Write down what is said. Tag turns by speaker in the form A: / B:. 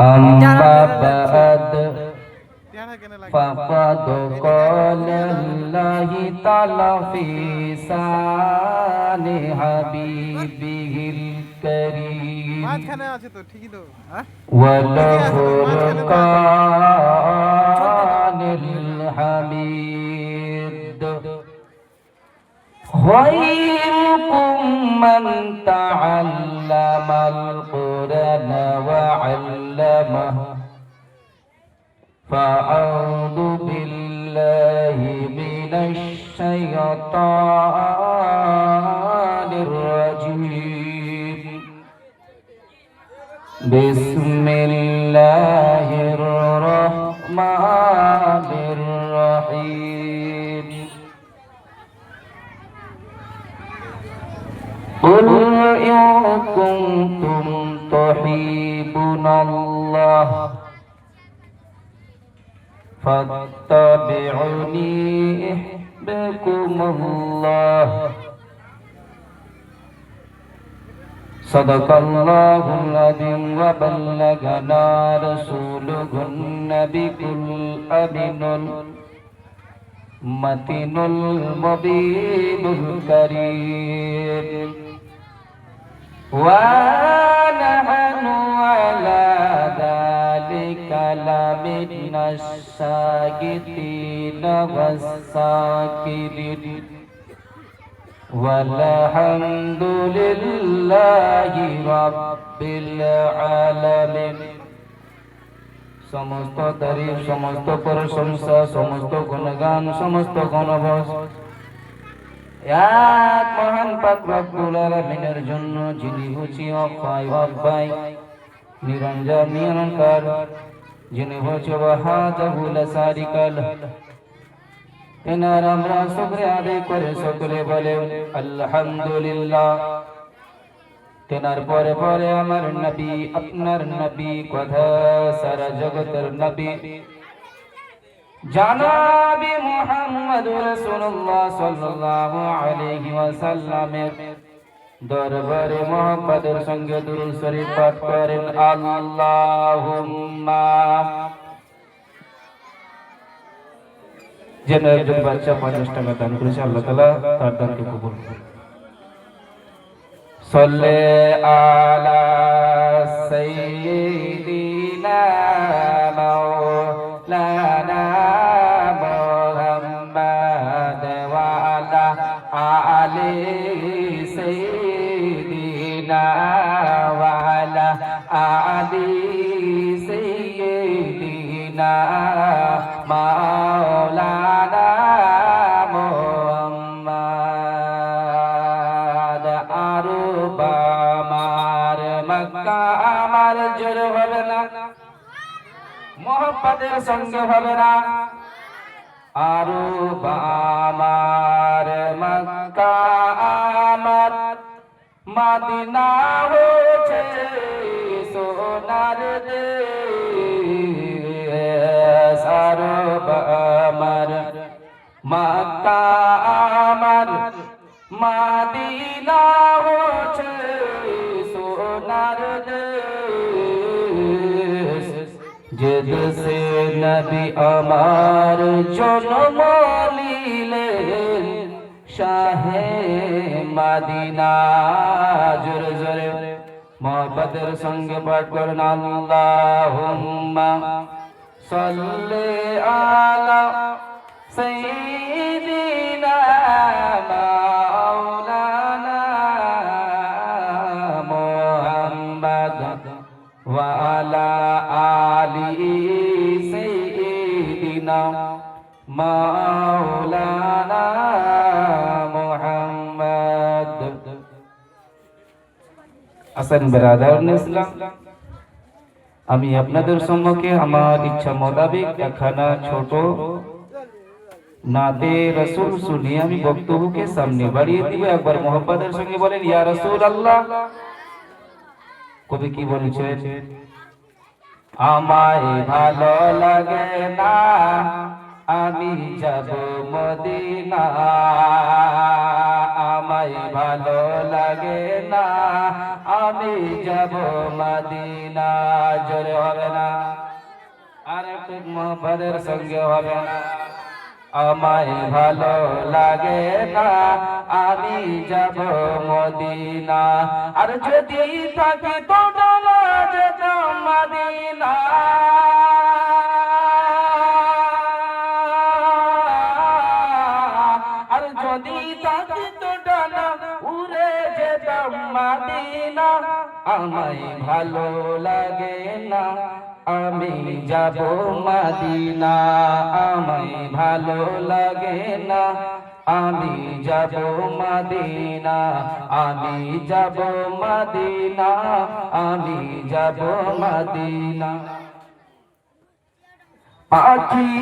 A: أما بعد فقد قال الله تعالى في سان حبيبه الكريم
B: وله
A: القرآن الحميد خيركم من تعلم القرآن وعلمه. فأعوذ بالله من الشيطان الرجيم. بسم الله الرحمن الرحيم. قل إن كنتم تحبون الله فاتبعوني يحببكم الله صدق الله العظيم وبلغنا رسوله النبي الأمين المتين المبين الكريم ونحن على ذلك لمن الشاكرين والساكرين والحمد لله رب العالمين সমস্ত তারিফ সমস্ত প্রশংসা সমস্ত গুণগান সমস্ত গণবস এক মহান জন্য যিনি অক্ষয় অব্যয় নিরঞ্জন নিরঙ্কার যিনি হচ্ছে ওয়াহাদাহু লা শারিকা লাহ তেনার আমরা শুকরিয়া আদায় করে সকলে বলে আলহামদুলিল্লাহ। তেনার পরে পরে আমার নবী, আপনার নবী, কথা সারা জগতের নবী জানাবি মুহাম্মদ রাসূলুল্লাহ সাল্লাল্লাহু আলাইহি ওয়াসাল্লামের দরবারে মোহাম্মদের সঙ্গে দুরূদ শরীফ পাঠ করেন আল্লাহুম্মা যেন একজন বাচ্চা পঞ্চাশ টাকা দান করেছে আল্লাহ তালা তার দানকে কবুল করুন صلي على سيدنا وعلى آل سيدنا مولانا মোহাম্মদ আরব আমার মক্কা আমার জোর হবে না মোহাম্মদের সঙ্গে হবে না আরব আমার মক্কা আমার মাদিনা হচ্ছে সোনার দেশ। আরব আমার মাক্কা আমার মাদিনা হচ্ছে সোনার দেশ। যে নবী আমার জন্ম শাহে মাদিনা। জোরে জোরে। মোহাম্মদের সঙ্গে পাঠ করেন আল্লাহুম্মা সাল্লি আলা সাইয়্যিদিনা মাওলানা মুহাম্মদ। আসান বেরাদার আমি আপনাদের সম্মুখে আমার ইচ্ছা মোতাবেক একখানা ছোট নাতে রসুল শুনিয়ে আমি বক্তব্যকে সামনে বাড়িয়ে দিব। একবার মোহাম্মদের সঙ্গে বলেন, ইয়া রসুল আল্লাহ কবি কি বলেছেন? আমায় ভালো লাগে না আমি যাব মদিনা। আমায় ভালো লাগে না। আমি যাব মদিনা। জোরে হবে না। আর একটু সঙ্গে হবে না। আমায় ভালো লাগে না। আমি যাব মদিনা। আর যদি থাকি তো মদিনা আমায় ভালো লাগে না। আমি যাব মদিনা, আমায় ভালো লাগে না। আমি যাব মদিনা, আমি যাব মদিনা, আমি যাব মদিনা। পাখি